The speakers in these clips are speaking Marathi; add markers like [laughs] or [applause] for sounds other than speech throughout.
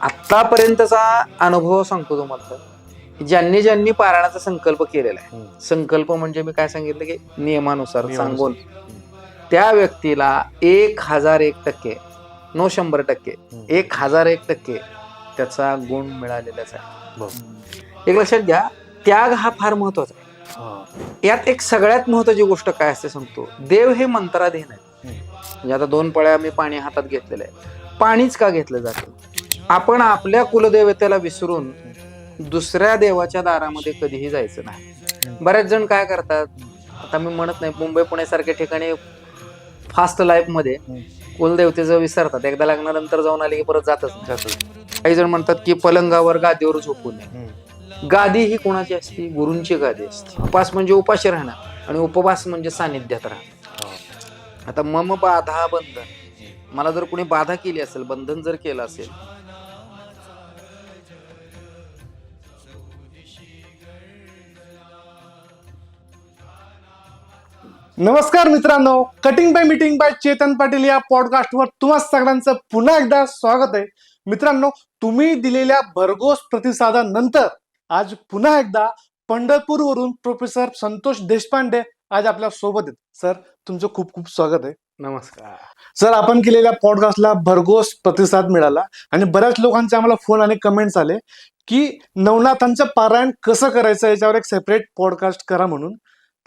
आतापर्यंतचा अनुभव सांगतो तुम्हाला. ज्यांनी ज्यांनी पारायणाचा संकल्प केलेला आहे. संकल्प म्हणजे मी काय सांगितलं की नियमानुसार नियमानुसार. सांगून. त्या व्यक्तीला एक हजार एक टक्के नो शंभर टक्के एक हजार एक टक्के त्याचा गुण मिळालेलाच आहे. एक लक्षात घ्या त्याग हा फार महत्त्वाचा आहे. यात एक सगळ्यात महत्वाची गोष्ट काय असते सांगतो. देव हे मंत्राधीन आहे म्हणजे आता दोन पळ्या मी पाणी हातात घेतलेलं आहे पाणीच का घेतलं जातं आपण आपल्या कुलदेवतेला विसरून दुसऱ्या देवाच्या दारामध्ये कधीही जायचं नाही. बरेच जण काय करतात आता मी म्हणत नाही मुंबई पुण्यासारख्या ठिकाणी फास्ट लाईफमध्ये कुलदेवतेचं विसरतात. एकदा लग्नानंतर जाऊन आले की परत जातच काही जण म्हणतात की पलंगावर गादीवर झोपू नये गादी ही कोणाची असते? गुरूंची गादी असते. उपास म्हणजे उपाशी राहणं आणि उपवास म्हणजे सानिध्यात राहणं. आता मम बाधा बंधन. मला जर कोणी बाधा केली असेल बंधन जर केलं असेल नमस्कार मित्रांनो. Cutting by meeting by Chetan Patil या पॉडकास्टवर तुम्हा सगळ्यांचं पुन्हा एकदा स्वागत आहे. मित्रांनो तुम्ही दिलेल्या भरघोस प्रतिसादानंतर आज पुन्हा एकदा पंढरपूरवरून प्रोफेसर संतोष देशपांडे आज आपल्यासोबत आहेत. सर तुमचं खूप खूप स्वागत आहे. नमस्कार. सर आपण केलेल्या पॉडकास्टला भरघोस प्रतिसाद मिळाला आणि बऱ्याच लोकांचे आम्हाला फोन आणि कमेंट्स आले की नवनाथांचं पारायण कसं करायचं याच्यावर एक सेपरेट पॉडकास्ट करा म्हणून.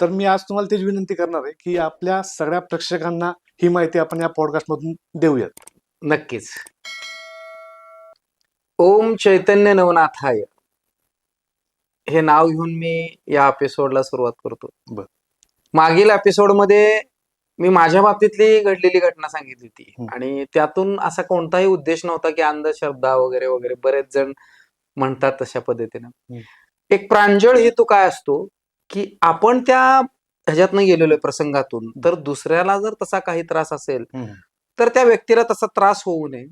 तर मी आज तुम्हाला तेच विनंती करणार आहे की आपल्या सगळ्या प्रेक्षकांना ही माहिती आपण या पॉडकास्ट मधून देऊयात. नक्कीच. ओम चैतन्य नवनाथाय. हे नाव घेऊन मी या एपिसोडला सुरुवात करतो. बर. मागील एपिसोडमध्ये मी माझ्या बाबतीतली घडलेली घटना सांगितली होती. आणि त्यातून असा कोणताही उद्देश नव्हता की अंधश्रद्धा वगैरे वगैरे बरेच जण म्हणतात तशा पद्धतीनं. एक प्रांजळ हेतू काय असतो? की आपण त्या ह्याच्यातनं गेलेलो प्रसंगातून तर दुसऱ्याला जर तसा काही त्रास असेल तर त्या व्यक्तीला तसा त्रास होऊ नये.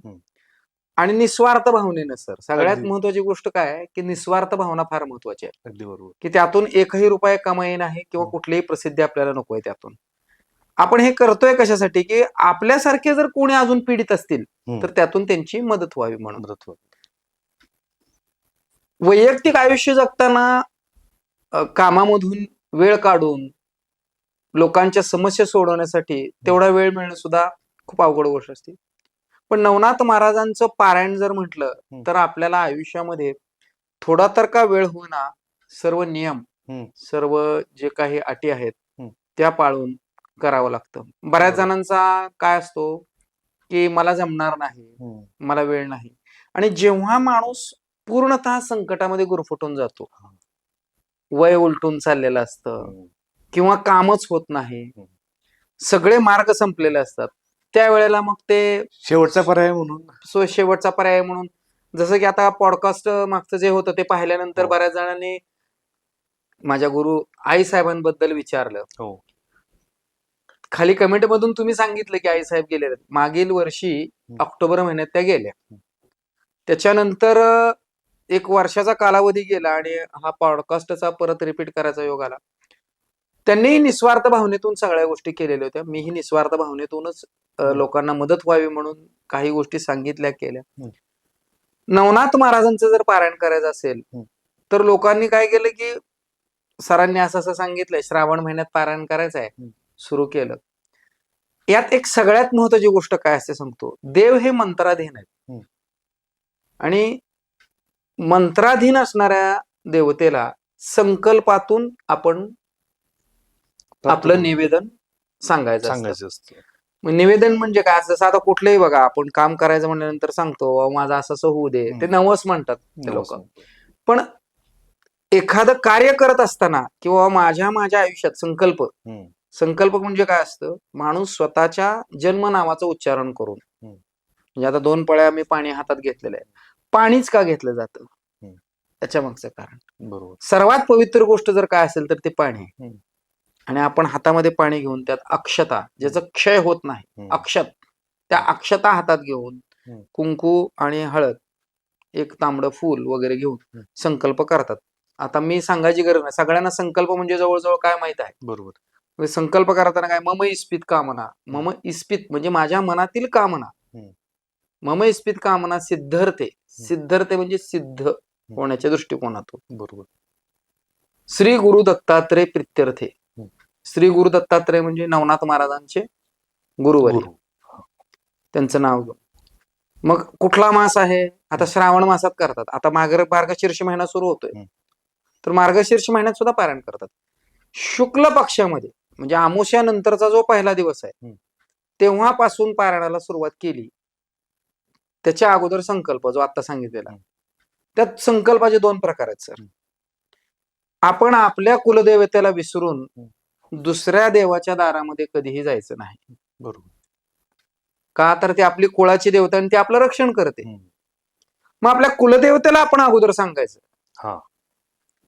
आणि निस्वार्थ भावनेनं सर सगळ्यात. महत्वाची गोष्ट काय आहे की निस्वार्थ भावना फार महत्वाची आहे अगदी बरोबर की त्यातून एकही रुपये कमाई नाही किंवा हम्म. कुठलीही प्रसिद्धी आपल्याला नको आहे त्यातून आपण हे करतोय कशासाठी की आपल्यासारखे जर कोणी अजून पीडित असतील. तर त्यातून त्यांची मदत व्हावी म्हणून. वैयक्तिक आयुष्य जगताना कामामधून वेळ काढून लोकांच्या समस्या सोडवण्यासाठी तेवढा वेळ मिळणं सुद्धा खूप अवघड गोष्ट असते पण नवनाथ महाराजांचं पारायण जर म्हटलं. तर आपल्याला आयुष्यामध्ये थोडा तर का वेळ होईना सर्व नियम. सर्व जे काही अटी आहेत. त्या पाळून करावं लागतं बऱ्याच. जणांचा काय असतो की मला जमणार नाही. मला वेळ नाही आणि जेव्हा माणूस पूर्णतः संकटामध्ये गुरफटून जातो वय उलटून चाललेलं असतं. किंवा कामच होत नाही. हम्म. सगळे मार्ग संपलेले असतात. त्यावेळेला मग ते शेवटचा पर्याय म्हणून. सो शेवटचा पर्याय म्हणून. जसं की आता पॉडकास्ट मागचं जे होतं ते पाहिल्यानंतर हो. बऱ्याच जणांनी माझ्या गुरु आई साहेबांबद्दल विचारलं. हो. खाली कमेंट मधून तुम्ही सांगितलं की आई साहेब गेले मागील वर्षी ऑक्टोबर महिन्यात त्या गेल्या. त्याच्यानंतर एक वर्षाचा कालावधी गेला आणि हा पॉडकास्टचा परत रिपीट करायचा योग आला त्यांनीही निस्वार्थ भावनेतून सगळ्या गोष्टी केलेल्या होत्या मीही निस्वार्थ भावनेतूनच. लोकांना मदत व्हावी म्हणून काही गोष्टी सांगितल्या केल्या. नवनाथ महाराजांचं जर पारायण करायचं असेल. तर लोकांनी काय केलं की सरांनी असं असं सांगितलंय श्रावण महिन्यात पारायण करायचं आहे. सुरू केलं यात एक सगळ्यात महत्वाची गोष्ट काय असते सांगतो देव हे मंत्राधीन आहेत. आणि मंत्राधीन असणाऱ्या देवतेला संकल्पातून आपण आपलं निवेदन सांगायचं. सांगायचं असतं. निवेदन म्हणजे काय? जसं आता कुठलंही बघा आपण काम करायचं म्हणल्यानंतर सांगतो "अहो, माझं असं असं होऊ दे. ते. नवस म्हणतात ते लोक. पण एखादं कार्य करत असताना किंवा माझ्या माझ्या आयुष्यात संकल्प. संकल्प म्हणजे काय असतं? माणूस स्वतःच्या जन्म नावाचं उच्चारण करून. म्हणजे आता दोन पळ्या मी पाणी हातात घेतलेलं आहे पाणीच का घेतलं जातं. त्याच्या मागचं कारण. बरोबर. सर्वात पवित्र गोष्ट जर काय असेल तर ते पाणी आहे. आणि आपण हातामध्ये पाणी घेऊन त्यात अक्षता ज्याचं क्षय होत नाही. अक्षत त्या अक्षता हातात घेऊन. कुंकू आणि हळद एक तांबडं फूल वगैरे घेऊन. संकल्प करतात. आता मी सांगायची गरज नाही. सगळ्यांना संकल्प म्हणजे जवळजवळ काय माहीत आहे? बरोबर. संकल्प करताना काय? मम इस्पित कामना मम इस्पित म्हणजे माझ्या मनातील कामना हम्म. मम इस्पित कामना सिद्धर्थे. सिद्धर्थे म्हणजे सिद्ध होण्याच्या दृष्टिकोनातून. बरोबर. श्री गुरु दत्तात्रय प्रित्यर्थे. श्री गुरु दत्तात्रय म्हणजे नवनाथ महाराजांचे गुरुवरी. गुरु. त्यांचं नाव घेऊन. मग कुठला मास आहे? आता श्रावण मासात करतात. आता मार्ग मार्गशीर्ष महिना सुरू होतोय. तर मार्गशीर्ष महिन्यात सुद्धा पारायण करतात. शुक्ल पक्षामध्ये म्हणजे आमुष्या नंतरचा जो पहिला दिवस आहे. तेव्हापासून पारायणाला सुरुवात केली. त्याच्या अगोदर संकल्प जो आता सांगितलेला. त्यात संकल्पाचे दोन प्रकार आहेत सर. आपण आपल्या कुलदेवतेला विसरून. दुसऱ्या देवाच्या दारामध्ये कधीही जायचं नाही बरोबर का तर ते आपली कुळाची देवता आणि ते आपलं रक्षण करते. मग आपल्या कुलदेवतेला आपण अगोदर सांगायचं हा.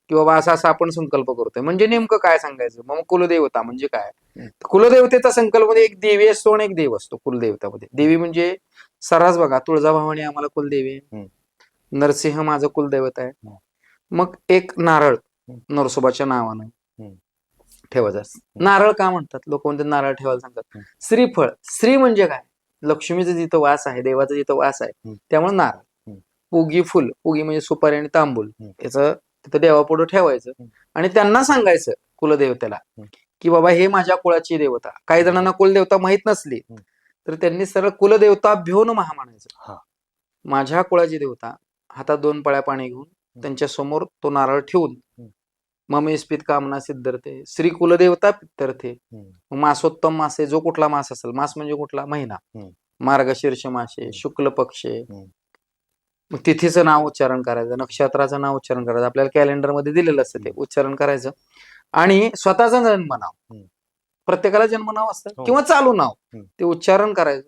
की बाबा असा असा आपण संकल्प करतोय म्हणजे नेमकं काय सांगायचं मग कुलदेवता म्हणजे काय. कुलदेवतेचा संकल्पमध्ये एक देवी असतो आणि एक देव असतो कुलदेवतामध्ये देवी म्हणजे सर्रास बघा तुळजाभवानी आम्हाला कुलदेवी आहे. नरसिंह माझं कुलदैवत आहे. मग एक नारळ. नरसोबाच्या नावानं. ठेवायचं. नारळ का म्हणतात लोक म्हणतात नारळ ठेवायला सांगतात. श्रीफळ श्री म्हणजे काय लक्ष्मीचं जिथं वास आहे देवाचा जिथं वास आहे. त्यामुळे नारळ. पुगी फुल पुगी म्हणजे सुपारी आणि तांबूल. याचं तिथं देवापुढं ठेवायचं. आणि त्यांना सांगायचं कुलदेवतेला. की बाबा हे माझ्या कुळाची देवता काही जणांना कुलदेवता माहीत नसली. तर त्यांनी सरळ कुलदेवता भिवून महा म्हणायचं. माझ्या कुळाची देवता हातात दोन पळ्या पाणी घेऊन त्यांच्यासमोर तो नारळ ठेवून. मम इस्पित कामना सिद्धर्थे श्री कुलदेवता. मग मासोत्तम मास जो कुठला मास असेल मास म्हणजे कुठला महिना. मार्गशीर्ष मासे. शुक्ल पक्ष. मग तिथीचं नाव उच्चारण करायचं नक्षत्राचं नाव उच्चारण करायचं आपल्याला कॅलेंडरमध्ये दिलेलं असतं ते उच्चारण करायचं आणि स्वतःचं जन्म नाव. प्रत्येकाला जन्म नाव असतं हो. किंवा चालू नाव हम्म. ते उच्चारण करायचं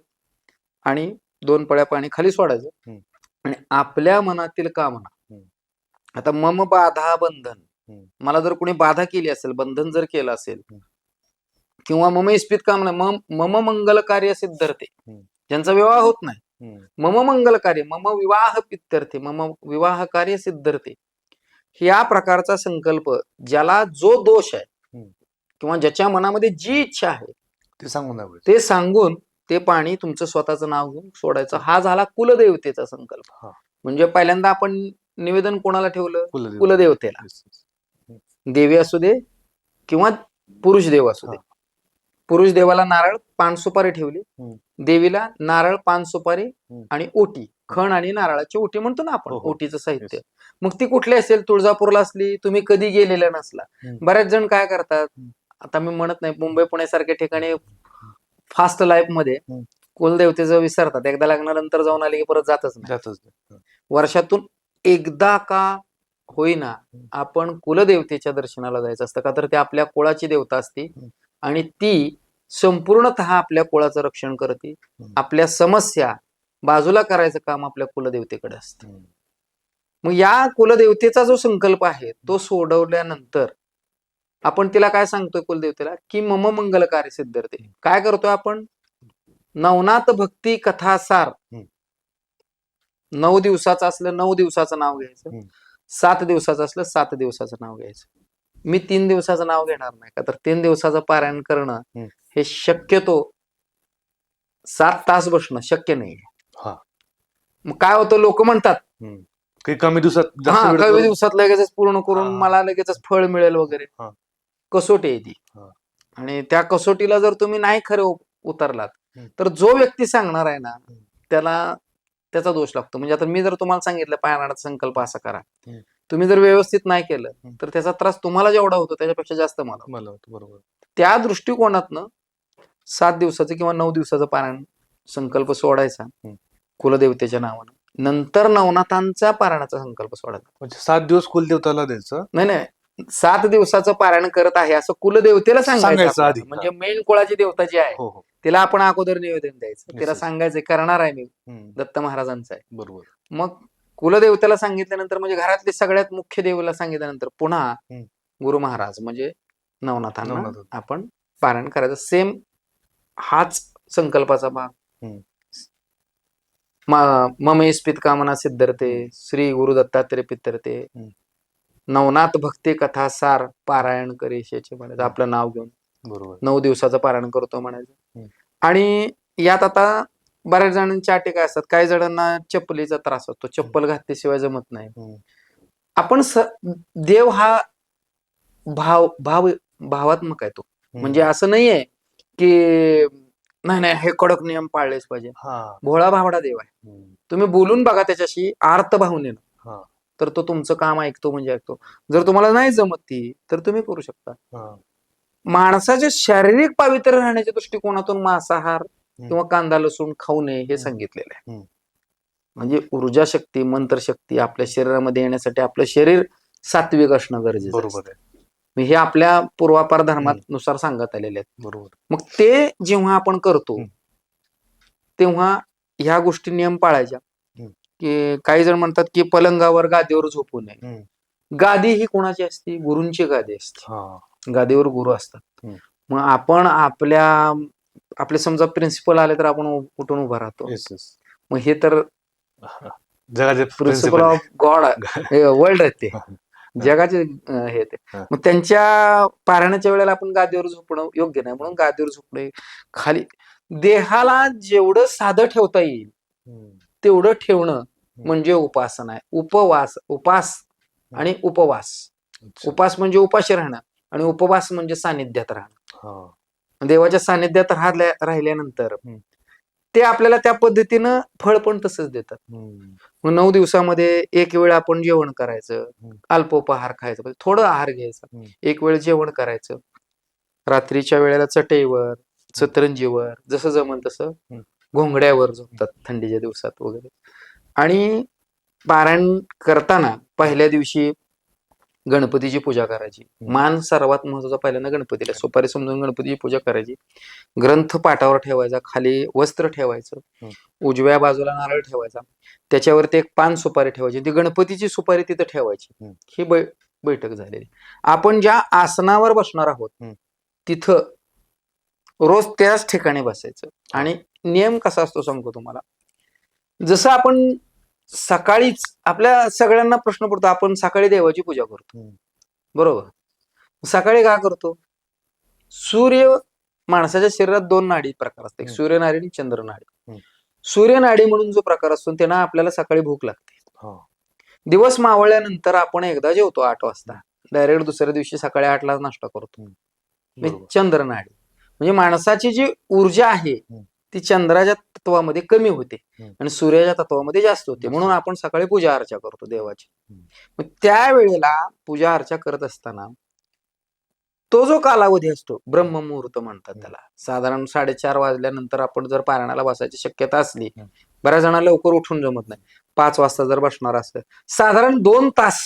आणि दोन पळ्या पाणी खाली सोडायचं हम्म. आणि आपल्या मनातील कामना हम्म. आता मम बाधा बंधन हम्म. मला जर कोणी बाधा केली असेल बंधन जर केलं असेल हम्म. किंवा मम इस्पित कामना मम मम मंगल कार्य सिद्धर्थे हम्म. ज्यांचा विवाह होत नाही हम्म. मम मंगल कार्य मम विवाह पित्यर्थे मम विवाह कार्य सिद्धर्थे या प्रकारचा संकल्प ज्याला जो दोष आहे. किंवा ज्याच्या मनामध्ये जी इच्छा आहे ते सांगून ते सांगून ते पाणी तुमचं स्वतःचं नाव घेऊन सोडायचं हा झाला कुलदेवतेचा संकल्प. म्हणजे पहिल्यांदा आपण निवेदन कोणाला ठेवलं कुलदेव कुलदेवतेला. देवी असू दे किंवा पुरुष देव असू दे. पुरुष देवाला नारळ पान सुपारी ठेवली. देवीला नारळ पान सुपारी. आणि ओटी खण आणि नारळाची ओटी म्हणतो ना आपण हो, हो. ओटीचं साहित्य मग ती कुठली असेल तुळजापूरला असली तुम्ही कधी गेलेला नसला. बरेच जण काय करतात. आता मी म्हणत नाही मुंबई पुण्यासारख्या ठिकाणी फास्ट लाईफमध्ये. कुलदेवतेचं विसरतात एकदा लग्नानंतर जाऊन आले की परत जातच नाही जातच नाही. वर्षातून एकदा का होईना. आपण कुलदेवतेच्या दर्शनाला जायचं असतं का तर ते आपल्या कुळाची देवता असते. आणि ती संपूर्णतः आपल्या कुळाचं रक्षण करते. आपल्या समस्या बाजूला करायचं काम आपल्या कुलदेवतेकडे असतं. मग या कुलदेवतेचा जो संकल्प आहे तो सोडवल्यानंतर आपण तिला काय सांगतोय कुलदेवतेला? की मम मंगल कार्य सिद्धते काय करतोय आपण? नवनाथ भक्ती कथासार. नऊ दिवसाचं असलं नऊ दिवसाचं नाव घ्यायचं. सात दिवसाचं असलं सात दिवसाचं नाव घ्यायचं. मी तीन दिवसाचं नाव घेणार नाही का? तर तीन दिवसाचं पारायण करणं. हे शक्यतो सात तास बसणं शक्य नाही. हा. मग काय होतं? लोक म्हणतात. कमी दिवसात कमी दिवसात लगेचच पूर्ण करून. मला लगेचच फळ मिळेल वगैरे. कसोटी आहे ती. आणि त्या कसोटीला जर तुम्ही नाही खरे उतरलात. तर जो व्यक्ती सांगणार आहे ना. त्याला त्याचा दोष लागतो म्हणजे आता मी जर तुम्हाला सांगितलं पायनाडाचा संकल्प असा करा. तुम्ही जर व्यवस्थित नाही केलं. तर त्याचा त्रास तुम्हाला जेवढा होतो त्याच्यापेक्षा जास्त मला होतो. मला वाटतं बरोबर त्या दृष्टिकोनातनं सात दिवसाचं किंवा नऊ दिवसाचं पारायण संकल्प सोडायचा. कुलदेवतेच्या नावानं नंतर नवनाथांचा पारायणाचा संकल्प सोडायचा म्हणजे सात दिवस कुलदेवताला द्यायचं नाही नाही सात दिवसाचं पारायण करत आहे असं कुलदेवतेला सांगायचं. म्हणजे मेन कुळाची देवता जी आहे हो हो तिला आपण अगोदर निवेदन द्यायचं तिला निश्चित. सांगायचं करणार आहे मी हम्म. दत्त महाराजांचं आहे बरोबर मग कुलदेवतेला सांगितल्यानंतर म्हणजे घरातले सगळ्यात मुख्य देवाला सांगितल्यानंतर पुन्हा हम्म. गुरु महाराज म्हणजे नवनाथांना नवनाथ. आपण पारायण करायचं सेम हाच संकल्पाचा भाग हम्म. म- मम इस्पित कामना सिद्धरते श्री गुरु दत्तात्रय पितरते हम्म. नवनाथ भक्ती कथा सार पारायण करेशाचे म्हणायचं आपलं नाव घेऊन. बरोबर. नऊ दिवसाचं पारायण करतो म्हणायचं. आणि यात आता बऱ्याच जणांच्या अटी काय असतात? काही जणांना चप्पलीचा त्रास असतो चप्पल घातल्याशिवाय जमत नाही. आपण स देव हा भाव भाव भावात्मक आहे तो. म्हणजे असं नाहीये की नाही नाही हे कडक नियम पाळलेच पाहिजे. हा. भोळा भावडा देव आहे. तुम्ही बोलून बघा त्याच्याशी आर्त भावनेनं. तर तो तुमचं काम ऐकतो म्हणजे ऐकतो जर तुम्हाला नाही जमत ती तर तुम्ही करू शकता हा. माणसाच्या शारीरिक पावित्र्य राहण्याच्या दृष्टिकोनातून मांसाहार किंवा कांदा लसूण खाऊ नये हे सांगितलेलं आहे. म्हणजे ऊर्जा शक्ती मंत्र शक्ती आपल्या शरीरामध्ये येण्यासाठी आपलं शरीर सात्विक असणं गरजेचं बरोबर. आहे हे आपल्या पूर्वापार धर्मानुसार सांगत आलेले आहेत बरोबर मग ते जेव्हा आपण करतो. तेव्हा ह्या गोष्टी नियम पाळायच्या. की काही जण म्हणतात की पलंगावर गादीवर झोपू नये. गादी ही कोणाची असते? गुरूंची गादी असते. गादीवर गुरु असतात. मग आपण आपल्या आपले समजा प्रिन्सिपल आले तर आपण उठून उभा राहतो. मग हे तर जगाचे प्रिन्सिपल ऑफ गॉड वर्ल्ड आहेत ते. [laughs] जगाचे हे ते. मग त्यांच्या पारायणाच्या वेळेला आपण गादीवर झोपणं योग्य नाही. म्हणून गादीवर झोपणे खाली देहाला जेवढं साधं ठेवता येईल तेवढं ठेवणं म्हणजे उपासना आहे. उपवास उपास आणि उपवास. उपास म्हणजे उपाशी राहणं आणि उपवास म्हणजे सानिध्यात राहणं. देवाच्या सानिध्यात राहल्या राहिल्यानंतर. ते आपल्याला त्या पद्धतीनं फळ पण तसंच देतात. मग नऊ दिवसामध्ये एक वेळ आपण जेवण करायचं. अल्पोपहार खायचं म्हणजे थोडं आहार घ्यायचा. एक वेळ जेवण करायचं. रात्रीच्या वेळेला चटईवर सतरंजीवर जसं जमन तसं. घोंगड्यावर झोपतात थंडीच्या दिवसात वगैरे. आणि पारायण करताना पहिल्या दिवशी गणपतीची पूजा करायची. मान सर्वात महत्त्वाचा पहिल्यांदा गणपतीला. सुपारी समजून गणपतीची पूजा करायची. ग्रंथ पाटावर ठेवायचा खाली वस्त्र ठेवायचं. उजव्या बाजूला नारळ ठेवायचा. त्याच्यावरती एक पान सुपारी ठेवायची. ती गणपतीची सुपारी तिथं ठेवायची. ही बै बैठक झालेली. आपण ज्या आसनावर बसणार आहोत. तिथं रोज त्याच ठिकाणी बसायचं. आणि नियम कसा असतो सांगतो तुम्हाला? जसं आपण सकाळीच आपल्या सगळ्यांना प्रश्न पडतो आपण सकाळी देवाची पूजा करतो. बरोबर? सकाळी का करतो? सूर्य माणसाच्या शरीरात दोन नाडी प्रकार असतात. सूर्यनाडी आणि चंद्रनाडी. सूर्यनाडी म्हणून जो प्रकार असतो त्यांना आपल्याला सकाळी भूक लागते. दिवस मावळल्यानंतर आपण एकदा जेवतो आठ वाजता. डायरेक्ट दुसऱ्या दिवशी सकाळी आठला नाश्ता करतो. म्हणजे चंद्रनाडी. म्हणजे माणसाची जी ऊर्जा आहे. ती चंद्राच्या तत्वामध्ये कमी होते. आणि सूर्याच्या तत्वामध्ये जास्त होते म्हणून. आपण सकाळी पूजा अर्चा करतो देवाची. मग त्यावेळेला पूजा अर्चा करत असताना तो जो कालावधी असतो ब्रह्ममुहूर्त म्हणतात. त्याला साधारण साडेचार वाजल्यानंतर आपण जर पारायणाला बसायची शक्यता असली. बऱ्याच जणांना लवकर उठून जमत नाही पाच वाजता जर बसणार असेल साधारण दोन तास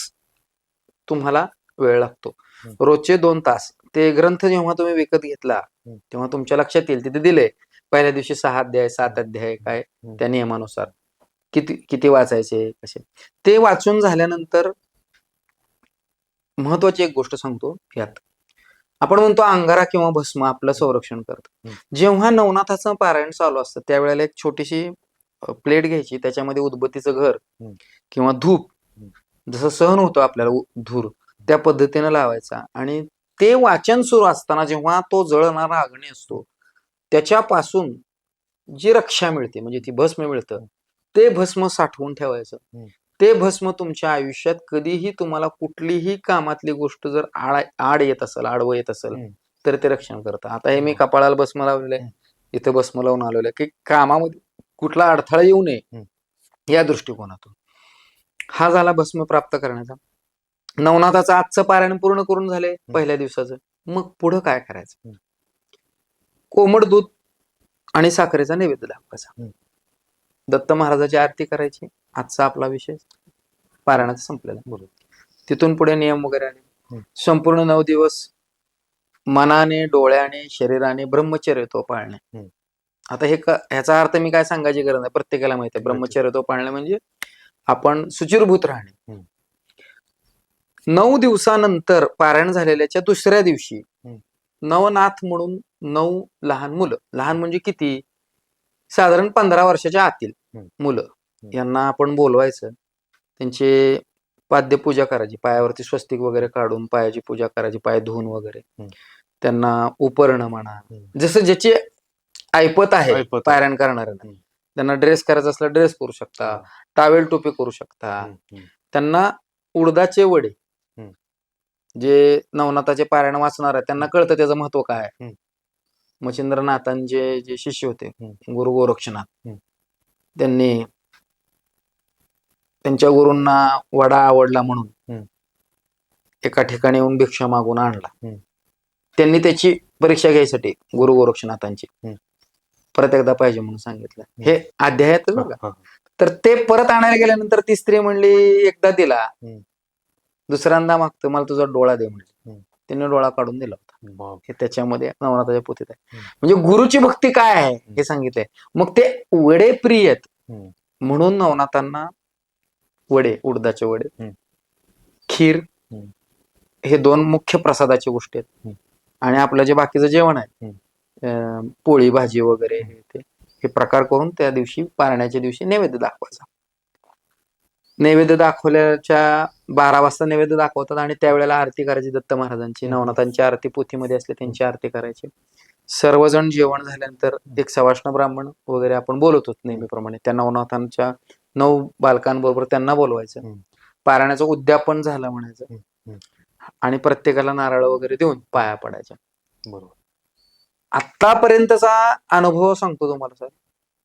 तुम्हाला वेळ लागतो. रोजचे दोन तास ते ग्रंथ जेव्हा तुम्ही विकत घेतला. तेव्हा तुमच्या लक्षात येईल तिथे दिले पहिल्या दिवशी सहा अध्याय सात अध्याय काय. त्या नियमानुसार किती किती वाचायचे कसे ते वाचून झाल्यानंतर महत्वाची एक गोष्ट सांगतो यात आपण म्हणतो अंगारा किंवा भस्म आपलं संरक्षण करतं. जेव्हा नवनाथाचं पारायण चालू असतं त्यावेळेला एक छोटीशी प्लेट घ्यायची त्याच्यामध्ये उदबत्तीचं घर. किंवा धूप. जसं सहन होतो आपल्याला धूर त्या पद्धतीने लावायचा आणि ते वाचन सुरू असताना जेव्हा तो जळणारा अग्नी असतो त्याच्यापासून जी रक्षा मिळते म्हणजे ती भस्म मिळतं ते भस्म साठवून ठेवायचं. ते भस्म तुमच्या आयुष्यात कधीही तुम्हाला कुठलीही कामातली गोष्ट जर आड आड येत असेल आडवं येत असेल. तर ते रक्षण करतं आता हे मी कपाळाला भस्म लावलेलं आहे. इथं भस्म लावून आलेलं आहे की कामामध्ये कुठला अडथळा येऊ नये. या दृष्टिकोनातून हा झाला भस्म प्राप्त करण्याचा नवनाथाचं आजचं पारायण पूर्ण करून झाले पहिल्या दिवसाचं मग पुढं काय करायचं. कोमट दूध आणि साखरेचा नैवेद्य दाखवायचा. दत्त महाराजाची आरती करायची. आजचा आपला विषय पारायणाचा संपलेला. बरोबर. तिथून पुढे नियम वगैरे आले. संपूर्ण नऊ दिवस मनाने डोळ्याने शरीराने ब्रह्मचर्य तो पाळणे. आता हे ह्याचा अर्थ मी काय सांगायची गरज नाही. प्रत्येकाला माहिती आहे. ब्रह्मचर्य तो पाळणे म्हणजे आपण सुचिरभूत राहणे. नऊ दिवसानंतर पारायण झालेल्याच्या दुसऱ्या दिवशी. नवनाथ म्हणून नऊ लहान मुलं. लहान म्हणजे किती? साधारण पंधरा वर्षाच्या आतील. मुलं. यांना आपण बोलवायचं. त्यांचे पाद्यपूजा करायची. पायावरती स्वस्तिक वगैरे काढून पायाची पूजा करायची पाय धुवून वगैरे. त्यांना उपरणं म्हणा. जसं ज्याची ऐपत आहे करणाऱ्यांना हम्म. त्यांना ड्रेस करायचा असला ड्रेस करू शकता. टावेल टोपी करू शकता. त्यांना उडदाचे वडे. जे नवनाथाचे पारायण वाचणार आहे त्यांना कळतं त्याचं महत्त्व काय आहे. मच्छिंद्रनाथांचे जे शिष्य होते. गुरु गोरक्षनाथ. त्यांनी त्यांच्या गुरूंना वडा आवडला म्हणून. एका ठिकाणी येऊन भिक्षा मागून आणला. त्यांनी त्याची परीक्षा घ्यायसाठी गुरु गोरक्षनाथांची. परत एकदा पाहिजे म्हणून सांगितलं हे अध्यायात. तर ते परत आणायला गेल्यानंतर ती स्त्री म्हणली एकदा दिला. दुसऱ्यांदा मागतो मला तुझा डोळा दे हम्म. तिने डोळा काढून दिला होता. हे त्याच्यामध्ये नवनाथाच्या पोथीत आहे. म्हणजे गुरुची भक्ती काय आहे हे सांगितलंय मग ते वडे प्रिय आहेत. म्हणून नवनाथांना वडे उडदाचे वडे. खीर. हे दोन मुख्य प्रसादाची गोष्टी आहेत. आणि आपलं जे बाकीचं जेवण आहे पोळी भाजी वगैरे हे ते हे प्रकार करून त्या दिवशी पारण्याच्या दिवशी नैवेद्य दाखवायचा नैवेद्य दाखवल्याच्या बारा वाजता नैवेद्य दाखवतात आणि त्यावेळेला आरती करायची दत्त महाराजांची. नवनाथांची आरती पोथीमध्ये असले त्यांची आरती करायची. सर्वजण जेवण झाल्यानंतर एक सवाष्ण ब्राह्मण वगैरे आपण बोलवतो नेहमीप्रमाणे. त्या नवनाथांच्या नऊ बालकांबरोबर त्यांना बोलवायचं. पारायणाचं उद्यापन झालं म्हणायचं. आणि प्रत्येकाला नारळ वगैरे देऊन पाया पडायच्या. बरोबर. आतापर्यंतचा अनुभव सांगतो तुम्हाला सर.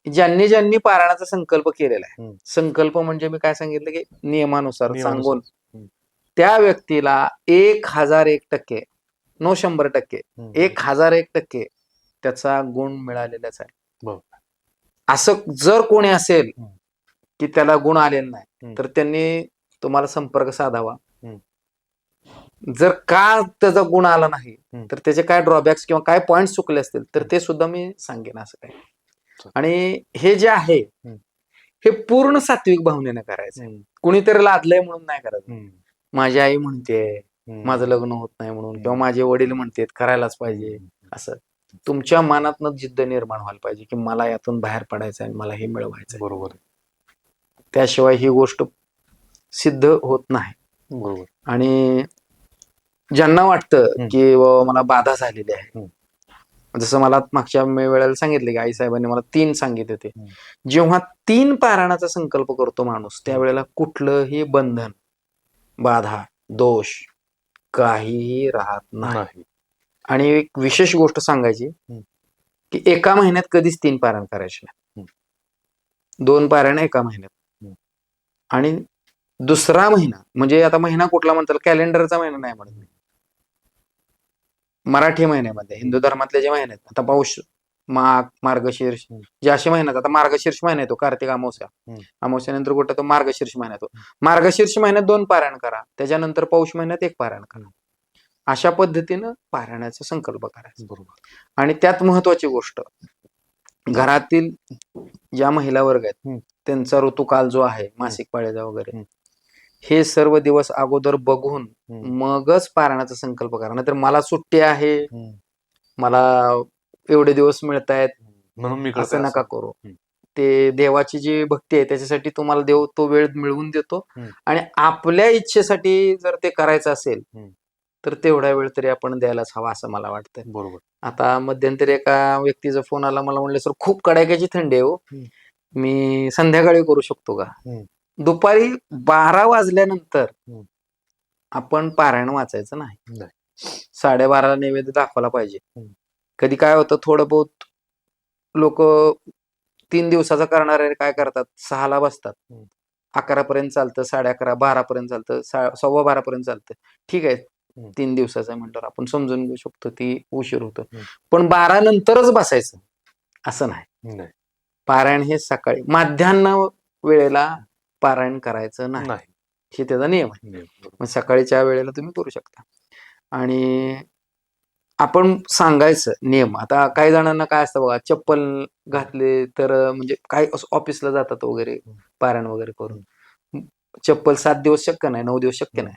ज्यांनी ज्यांनी पारायणाचा संकल्प केलेला आहे हम्म. संकल्प म्हणजे मी काय सांगितलं की नियमानुसार नियमानुसार. सांगून हम्म. त्या व्यक्तीला एक हजार एक टक्के नो शंभर टक्के हम्म. एक हजार एक टक्के त्याचा गुण मिळालेलाच आहे बरोबर. असं जर कोणी असेल हम्म. की त्याला गुण आलेला नाही हम्म. तर त्यांनी तुम्हाला संपर्क साधावा. जर का त्याचा गुण आला नाही हम्म. तर त्याचे काय ड्रॉबॅक्स किंवा काय पॉइंट चुकले असतील तर ते सुद्धा मी सांगेन असं काय. आणि हे जे आहे. हे पूर्ण सात्विक भावनेनं करायचं. कुणीतरी लादलंय म्हणून नाही करायचं. माझी आई म्हणते. माझं लग्न होत नाही म्हणून किंवा. माझे वडील म्हणतात करायलाच पाहिजे असं तुमच्या मनातनं जिद्द निर्माण व्हायला पाहिजे की मला यातून बाहेर पडायचं आणि मला हे मिळवायचं. बरोबर त्याशिवाय ही गोष्ट सिद्ध होत नाही बरोबर आणि ज्यांना वाटतं. की मला बाधा झालेली आहे. जसं मला मागच्या मे- वेळेला सांगितले की आई साहेबांनी मला तीन सांगितले होते. जेव्हा तीन पारायणाचा संकल्प करतो माणूस त्यावेळेला कुठलंही बंधन बाधा दोष काहीही राहत नाही. आणि एक विशेष गोष्ट सांगायची. की एका महिन्यात कधीच तीन पारायण करायचे नाही. दोन पारायण एका महिन्यात. आणि दुसरा महिना म्हणजे आता महिना कुठला म्हणतात कॅलेंडरचा महिना नाही म्हणत मराठी महिन्यामध्ये हिंदू धर्मातले जे महिने आहेत आता पाऊस माघ मार्गशीर्ष. जे असे महिने आहेत आता मार्गशीर्ष महिना येतो कार्तिक अमावस्या. अमावस्यानंतर कुठं तो मार्गशीर्ष महिना येतो मार्गशीर्ष महिन्यात दोन पारायण करा त्याच्यानंतर पौष महिन्यात एक पारायण करा अशा पद्धतीनं पारायणाचा संकल्प करायचा बरोबर आणि त्यात महत्वाची गोष्ट घरातील ज्या महिला वर्ग आहेत. त्यांचा ऋतुकाल जो आहे मासिक पाळीचा वगैरे. हे सर्व दिवस अगोदर बघून. मगच पारायणाचा संकल्प करा नाहीतर मला सुट्टी आहे. मला एवढे दिवस मिळत आहेत म्हणून मी असं नका. करू. ते देवाची जी भक्ती आहे त्याच्यासाठी तुम्हाला देव तो वेळ मिळवून देतो. आणि आपल्या इच्छेसाठी जर ते करायचं असेल. तर तेवढा वेळ तरी आपण द्यायलाच हवा असं मला वाटतं बरोबर आता मध्यंतरी एका व्यक्तीचा फोन आला मला म्हणले सर खूप कडाक्याची थंडी आहे हो. मी संध्याकाळी करू शकतो का. दुपारी बारा वाजल्यानंतर हम्म. आपण पारायण वाचायचं नाही नाही. साडेबाराला नैवेद्य दाखवायला पाहिजे हम्म. कधी काय होतं थोडं बहुत लोक तीन दिवसाचा करणारे काय करतात सहाला बसतात हम्म. अकरा पर्यंत चालतं साडे अकरा बारा पर्यंत चालतं सा- सव्वा बारा पर्यंत चालतं ठीक आहे हम्म. तीन दिवसाचं म्हटल्यावर आपण समजून घेऊ शकतो ती उशीर होतो हम्म. पण बारा नंतरच बसायचं असं नाही नाही पारायण हे सकाळी माध्यान्ह वेळेला पारायण करायचं नाही. नाही. हे त्याचा नियम आहे. मग सकाळीच्या वेळेला तुम्ही करू शकता. आणि आपण सांगायचं नियम. आता काही जणांना काय असतं बघा चप्पल घातले तर म्हणजे काय ऑफिसला जातात वगैरे पारायण वगैरे करून. चप्पल सात दिवस शक्य नाही नऊ दिवस शक्य नाही.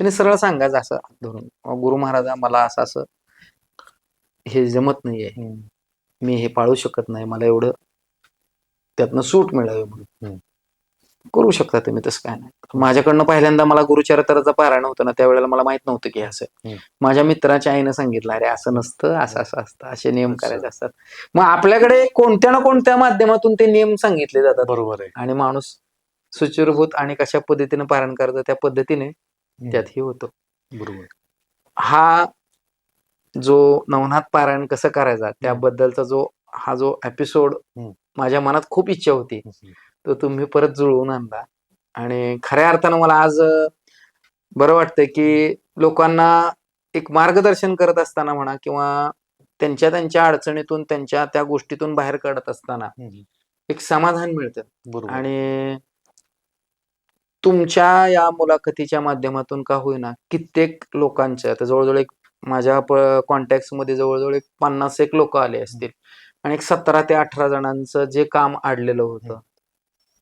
त्याने सरळ सांगायचं असं धरून "अहो, गुरु महाराजा मला असं असं हे जमत नाहीये. मी हे पाळू शकत नाही. मला एवढं त्यातनं सूट मिळावी म्हणून. करू शकता तुम्ही तसं काय नाही. माझ्याकडनं पहिल्यांदा मला गुरुचरित्राचा पारायण होतं ना त्यावेळेला मला माहीत नव्हतं की असं. माझ्या मित्राच्या आईनं सांगितलं अरे असं नसतं असं असं असतं असे नियम. करायचे असतात. मग आपल्याकडे कोणत्या ना कोणत्या माध्यमातून ते नियम सांगितले जातात? बरोबर आहे. आणि माणूस सुचिरभूत आणि कशा पद्धतीने पारण करतो त्या पद्धतीने त्यात हे होतं. बरोबर. हा जो नवनाथ पारायण कसं करायचा त्याबद्दलचा जो हा जो एपिसोड. माझ्या मनात खूप इच्छा होती. तो तुम्ही परत जुळवून आणला. आणि खऱ्या अर्थानं मला आज बरं वाटतंय की लोकांना एक मार्गदर्शन करत असताना म्हणा किंवा त्यांच्या त्यांच्या अडचणीतून त्यांच्या त्या गोष्टीतून बाहेर काढत असताना. एक समाधान मिळतं. आणि तुमच्या या मुलाखतीच्या माध्यमातून का होईना कित्येक लोकांच्या आता जवळजवळ एक माझ्या कॉन्टॅक्टमध्ये जवळजवळ एक पन्नास एक लोक आले असतील. आणि एक सतरा ते अठरा जणांचं जे काम आडलेलं होतं.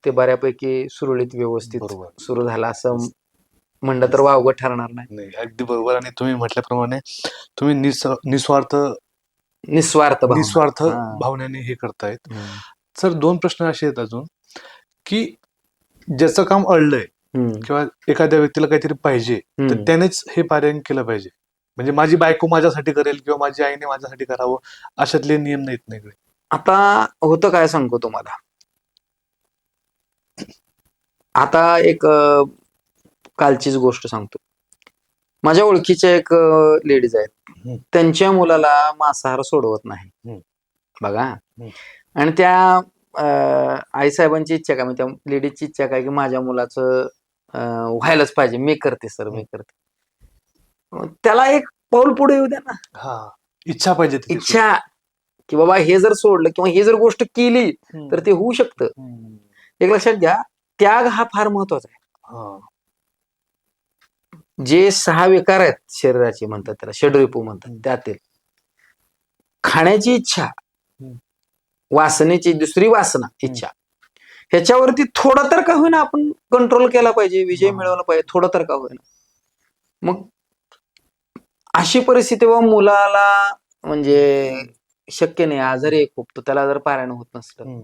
ते बऱ्यापैकी सुरळीत व्यवस्थित बरोबर सुरू झालं असं म्हणलं तर वावगं ठरणार नाही नाही अगदी बरोबर आणि तुम्ही म्हटल्याप्रमाणे तुम्ही निस निस्वार्थ निस्वार्थ भावना. निस्वार्थ हा. भावनेने हे करतायत हम्म. सर दोन प्रश्न असे आहेत अजून की ज्याचं काम अडलंय. किंवा एखाद्या व्यक्तीला काहीतरी पाहिजे तर हम्म. त्यानेच हे पारायण केलं पाहिजे म्हणजे माझी बायको माझ्यासाठी करेल किंवा माझी आईने माझ्यासाठी करावं अशातले नियम नाहीत ना इकडे आता होतं काय सांगतो तुम्हाला आता एक कालचीच गोष्ट सांगतो. माझ्या ओळखीच्या एक लेडीज आहेत. त्यांच्या मुलाला मांसाहार सोडवत नाही. बघा. आणि त्या अं, आईसाहेबांची इच्छा काय? म्हणजे त्या लेडीजची इच्छा काय? की माझ्या मुलाचं व्हायलाच पाहिजे. मी करते सर मी करते. त्याला एक पाऊल पुढे येऊ द्या ना. हा. इच्छा पाहिजे. इच्छा की बाबा हे जर सोडलं किंवा हे जर गोष्ट केली. तर ते होऊ शकतं. एक लक्षात घ्या. त्याग हा फार महत्त्वाचा आहे. जे सहा विकार आहेत शरीराचे म्हणतात त्याला षडरिपू म्हणतात. त्यातील खाण्याची इच्छा. वासनेची दुसरी वासना इच्छा ह्याच्यावरती थोडं तर का होईना आपण कंट्रोल केला पाहिजे विजय. मिळवला पाहिजे थोडं तर का होईना मग अशी परिस्थिती व मुलाला म्हणजे शक्य नाही आजारी खूप तर त्याला जर पारायण होत नसलं.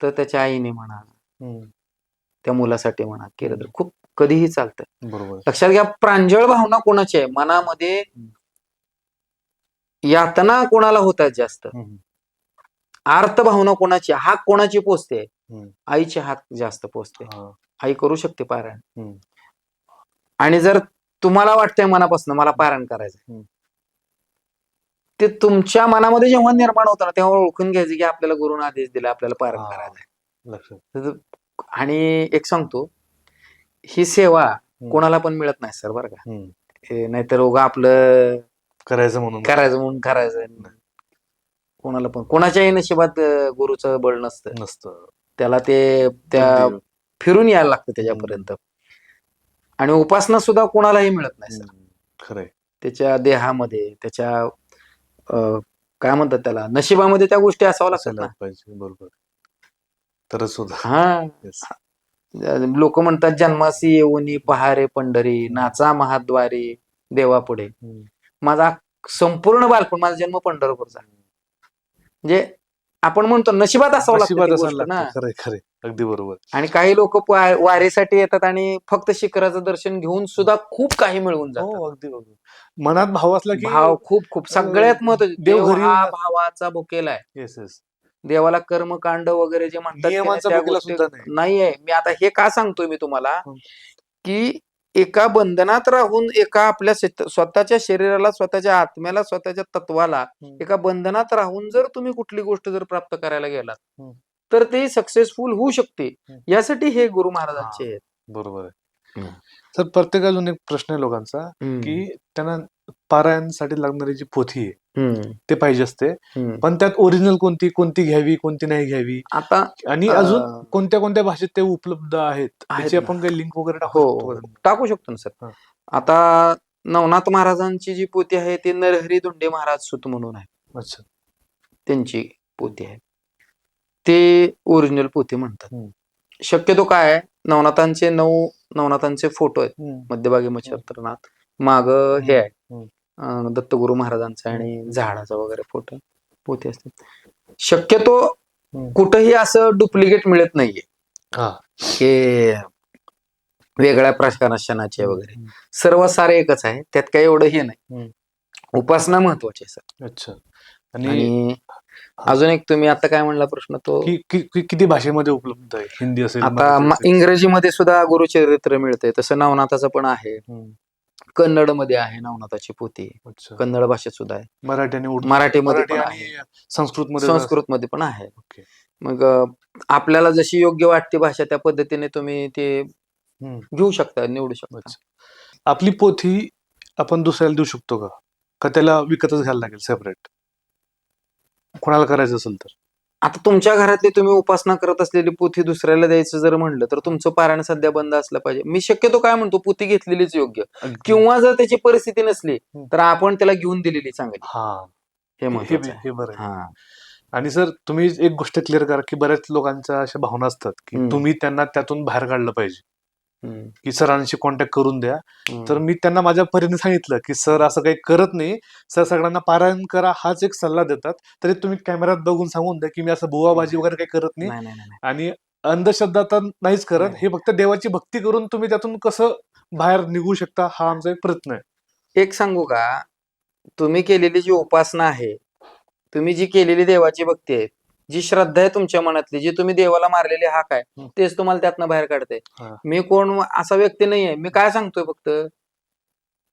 तर त्याच्या आईने म्हणा. त्या मुलासाठी म्हणा केलं तर खूप कधीही चालतं बरोबर लक्षात घ्या प्रांजळ भावना कोणाची आहे मनामध्ये यातना कोणाला होत आहेत जास्त हम्म. आर्त भावना कोणाची हाक कोणाची पोचते हम्म. आईची हाक जास्त पोचते हा. आई करू शकते पारायण हम्म. आणि जर तुम्हाला वाटतंय मनापासून मला पारायण करायचं हम्म. ते तुमच्या मनामध्ये जेव्हा निर्माण होतं ना तेव्हा ओळखून घ्यायचं की आपल्याला गुरुने आदेश दिला आपल्याला पारायण हा. करायचं. लक्षात आणि एक सांगतो ही सेवा कोणाला पण मिळत नाही सर बरं का. हे नाहीतर उगा आपलं करायचं म्हणून. करायचं म्हणून करायचं. कोणाला पण कोणाच्याही नशिबात गुरुचं बळ नसतं. नसतं. त्याला ते त्या. फिरून यायला लागतं त्याच्यापर्यंत. आणि उपासना सुद्धा कोणालाही मिळत नाही सर. खरंय. त्याच्या देहामध्ये त्याच्या काय म्हणतात त्याला नशिबामध्ये त्या गोष्टी असाव्या लागतात बरोबर. तरच सुद्धा. हा. Yes. लोक म्हणतात जन्मासी येऊनी पहारे पंढरी नाचा महाद्वारी देवापुढे. हम्म. माझा संपूर्ण बालपण माझा जन्म पंढरपूरचा म्हणजे आपण म्हणतो नशिबात असावं लागतं नशिबात असायला ना. लागतं. खरंय खरंय. अगदी बरोबर. आणि काही लोक वारीसाठी येतात आणि फक्त शिखराचं दर्शन घेऊन सुद्धा खूप काही मिळवून जातात. हो अगदी बरोबर. मनात भाव असला की भाव खूप खूप. सगळ्यात महत्त्वाचे देव देव घरी हा भावाचा भुकेला आहे. येस येस देवाला कर्मकांड वगैरे जे म्हणतात नाही. नाहीये मी आता हे का सांगतोय मी तुम्हाला. की एका बंधनात राहून एका आपल्या स्वतःच्या शरीराला स्वतःच्या आत्म्याला स्वतःच्या तत्वाला. एका बंधनात राहून जर तुम्ही कुठली गोष्ट जर प्राप्त करायला गेलात. तर ते सक्सेसफुल होऊ शकते. यासाठी हे गुरु महाराजांचे आहेत बरोबर आहे. तर प्रत्येक अजून एक प्रश्न आहे लोकांचा. की त्यांना पारायणसाठी लागणारी जी पोथी आहे. ते पाहिजे असते. पण त्यात ओरिजिनल कोणती कोणती घ्यावी कोणती नाही घ्यावी आता आणि अजून कोणत्या कोणत्या भाषेत ते उपलब्ध आहेत. आपण काही लिंक वगैरे टाकू हो? टाकू शकतो ना सर. आता नवनाथ महाराजांची जी पोथी आहे ती नरहरी धोंडे महाराज सुत म्हणून आहे अच्छा त्यांची पोथी आहे ते ओरिजिनल पोथी म्हणतात. शक्यतो काय आहे, नवनाथांचे नऊ नवनाथांचे फोटो आहेत. मध्यभागी मच्छरनाथ माग हे आहे दत्तगुरु महाराजांचा आणि झाडाचा वगैरे फोटो पोथी असतात. शक्यतो. कुठंही असं डुप्लिकेट मिळत नाहीये. हा. की वेगळ्या प्रकाशनाचे वगैरे. सर्व सारे एकच आहे त्यात काही एवढं हे नाही. उपासना महत्वाची आहे सर. अच्छा. आणि अजून एक तुम्ही आता काय म्हणला प्रश्न तो? किती भाषेमध्ये उपलब्ध आहे? हिंदी असेल आता. इंग्रजीमध्ये सुद्धा गुरुचरित्र मिळतंय. तसं नवनाथाचं पण आहे. कन्नडमध्ये आहे नवनाथाची पोथी अच्छा. कन्नड भाषेत सुद्धा आहे. मराठी आणि उर्दू मराठीमध्ये मराठी पण आणि आहे. संस्कृत मध्ये संस्कृत मध्ये पण आहे. ओके. मग अं, आपल्याला जशी योग्य वाटते भाषा त्या पद्धतीने तुम्ही ते हम्म. घेऊ शकता निवडू शकता. आपली पोथी आपण दुसऱ्याला देऊ शकतो का? का त्याला विकतच घ्यायला लागेल सेपरेट कोणाला करायचं असेल तर? आता तुमच्या घरातली तुम्ही उपासना करत असलेली पोथी दुसऱ्याला द्यायचं जर म्हणलं तर तुमचं पारायण सध्या बंद असलं पाहिजे मी शक्यतो काय म्हणतो पोथी घेतलेलीच योग्य. किंवा जर त्याची परिस्थिती नसली. तर आपण त्याला घेऊन दिलेली चांगली हा हे हे महत्वाचं आहे हे बरं आहे हा आणि सर तुम्ही एक गोष्ट क्लिअर करा की बऱ्याच लोकांच्या अशा भावना असतात की हम्म. तुम्ही त्यांना त्यातून बाहेर काढलं पाहिजे. की सरांशी कॉन्टॅक्ट करून द्या. तर मी त्यांना माझ्या परीने सांगितलं की सर असं काही करत नाही. सर सगळ्यांना पारायण करा हाच एक सल्ला देतात. तरी तुम्ही कॅमेऱ्यात बघून सांगून द्या की मी असं बुवाबाजी वगैरे काही करत नाही. आणि अंधश्रद्धा तर नाहीच करत. हे फक्त देवाची भक्ती करून तुम्ही त्यातून कसं बाहेर निघू शकता हा आमचा एक प्रयत्न आहे. एक सांगू का? तुम्ही केलेली जी उपासना आहे तुम्ही जी केलेली देवाची भक्ती आहे जी श्रद्धा आहे तुमच्या मनातली जी तुम्ही देवाला मारलेली हाक आहे. तेच तुम्हाला त्यातनं बाहेर काढते. मी कोण असा व्यक्ती नाही आहे मी काय सांगतोय फक्त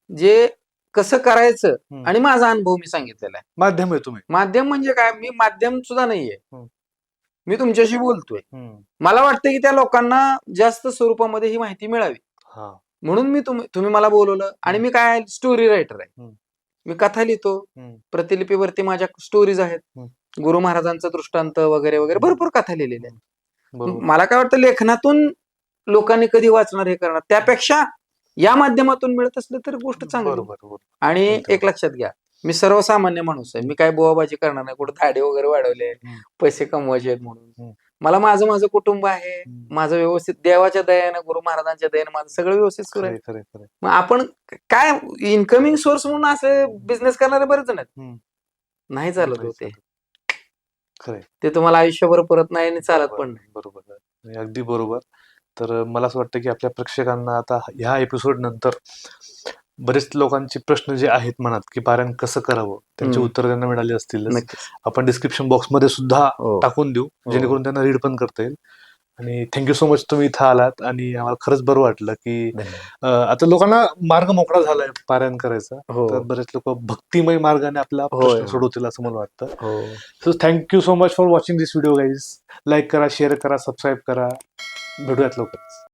जे कसं करायचं. आणि माझा अनुभव मी सांगितलेला आहे माध्यम आहे तुम्ही माध्यम म्हणजे काय मी माध्यम सुद्धा नाहीये. मी तुमच्याशी बोलतोय. मला वाटतं की त्या लोकांना जास्त स्वरूपामध्ये ही माहिती मिळावी म्हणून मी तुम्ही मला बोलवलं आणि मी काय स्टोरी रायटर आहे. मी कथा लिहितो. प्रतिलिपीवरती माझ्या स्टोरीज आहेत. गुरु महाराजांचा दृष्टांत वगैरे वगैरे भरपूर कथा लिहिलेल्या आहेत. मला काय वाटतं लेखनातून लोकांनी कधी वाचणार हे करणार? त्यापेक्षा या माध्यमातून मिळत असलं तर गोष्ट चांगली. बरोबर बरोबर. आणि. एक लक्षात घ्या मी सर्वसामान्य माणूस आहे. मी काय बुवाबाजी करणार नाही. कुठं धाडे वगैरे वाढवले. पैसे कमवायचे आहेत म्हणून. मला माझं माझं कुटुंब आहे. माझं व्यवस्थित देवाच्या दयानं गुरु महाराजांच्या दयानं माझं सगळं व्यवस्थित सुरू आहे. मग आपण काय इन्कमिंग सोर्स म्हणून असे बिझनेस करणारे बरेच जण आहेत. नाही चालत होते खरे ते तुम्हाला आयुष्यभर परत नाही आणि चालत पण नाही. बरोबर. अगदी बरोबर. तर मला असं वाटतं की आपल्या प्रेक्षकांना आता ह्या एपिसोड नंतर बरेच लोकांचे प्रश्न जे आहेत मनात की पारायण कसं करावं त्यांचे. उत्तर त्यांना मिळाले असतील आपण डिस्क्रिप्शन बॉक्समध्ये सुद्धा हो. टाकून देऊ जेणेकरून त्यांना रीड पण करता येईल. आणि थँक्यू सो मच तुम्ही इथं आलात आणि आम्हाला खरंच बरं वाटलं की. अं, आता लोकांना मार्ग मोकळा झालाय पारायण करायचा. हो. तर बरेच लोक भक्तिमय मार्गाने आपला होय. प्रश्न सोडवतील असं मला वाटतं. हो. So thank you so much for watching this video guys like करा शेअर करा सबस्क्राईब करा. भेटूयात लवकरच.